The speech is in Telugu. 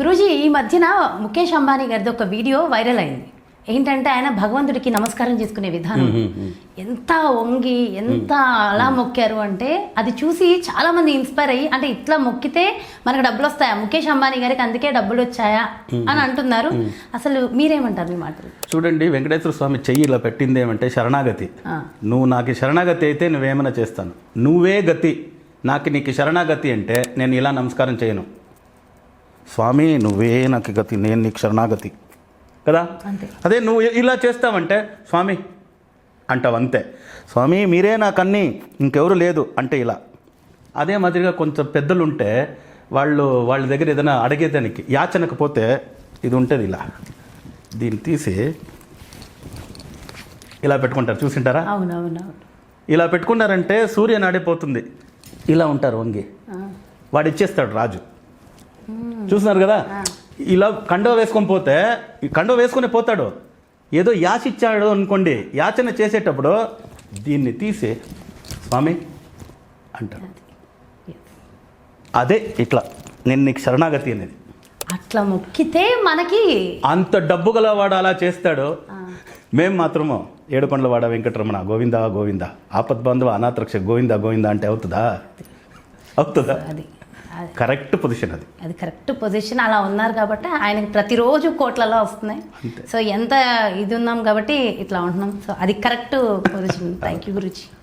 గురూజీ ఈ మధ్యన ముఖేష్ అంబానీ గారిది ఒక వీడియో వైరల్ అయింది. ఏంటంటే ఆయన భగవంతుడికి నమస్కారం చేసుకునే విధానం. ఎంత వంగి ఎంత అలా మొక్కారు అంటే అది చూసి చాలా మంది ఇన్స్పైర్ అయ్యి అంటే ఇట్లా మొక్కితే మనకు డబ్బులు వస్తాయా? ముఖేష్ అంబానీ గారికి అందుకే డబ్బులు వచ్చాయా? అని అంటున్నారు. అసలు మీరేమంటారు మీ మాటలు? చూడండి వెంకటేశ్వర స్వామి చెయ్యి ఇలా పెట్టింది ఏమంటే శరణాగతి. నువ్వు నాకు శరణాగతి అయితే నువ్వేమైనా చేస్తాను. నువ్వే గతి. నాకు నీకు శరణాగతి అంటే నేను ఇలా నమస్కారం చేయను. స్వామి నువ్వే నాకు గతి నేను నీకు శరణాగతి. కదా? అదే నువ్వు ఇలా చేస్తావంటే స్వామి అంటావు అంతే స్వామి మీరే నాకన్నీ ఇంకెవరు లేదు అంటే ఇలా. అదే మాదిరిగా కొంచెం పెద్దలు ఉంటే వాళ్ళు వాళ్ళ దగ్గర ఏదైనా అడిగేదానికి యాచనకు పోతే ఇది ఉంటుంది ఇలా. దీన్ని తీసి ఇలా పెట్టుకుంటారు చూసింటారా? ఇలా పెట్టుకున్నారంటే సూర్య నాడిపోతుంది ఇలా ఉంటారు వంగి. వాడు ఇచ్చేస్తాడు రాజు. చూస్తున్నారు కదా? ఇలా కండవ వేసుకొని పోతే ఈ కండవ వేసుకొని పోతాడు. ఏదో యాచ ఇచ్చాడు అనుకోండి యాచన చేసేటప్పుడు దీన్ని తీసి స్వామి అంటాడు. అదే ఇట్లా. నేను నీకు శరణాగతి అనేది. అట్లా మొక్కితే మనకి అంత డబ్బు గలవాడు అలా చేస్తాడు. మేము మాత్రము ఏడుకొండల వాడ వెంకటరమణ గోవింద గోవింద ఆపద్బంధువ అనాథరక్ష గోవింద గోవింద అంటే అవుతుందా? అవుతుందా? అది- కరెక్ట్ పొజిషన్ అది. అది కరెక్ట్ పొజిషన్ అలా ఉన్నారు కాబట్టి ఆయనకి ప్రతిరోజు కోట్లలో వస్తున్నాయి. సో ఎంత ఇది ఉన్నాం కాబట్టి ఇట్లా ఉంటున్నాం. సో అది correct position. Thank you Guruji.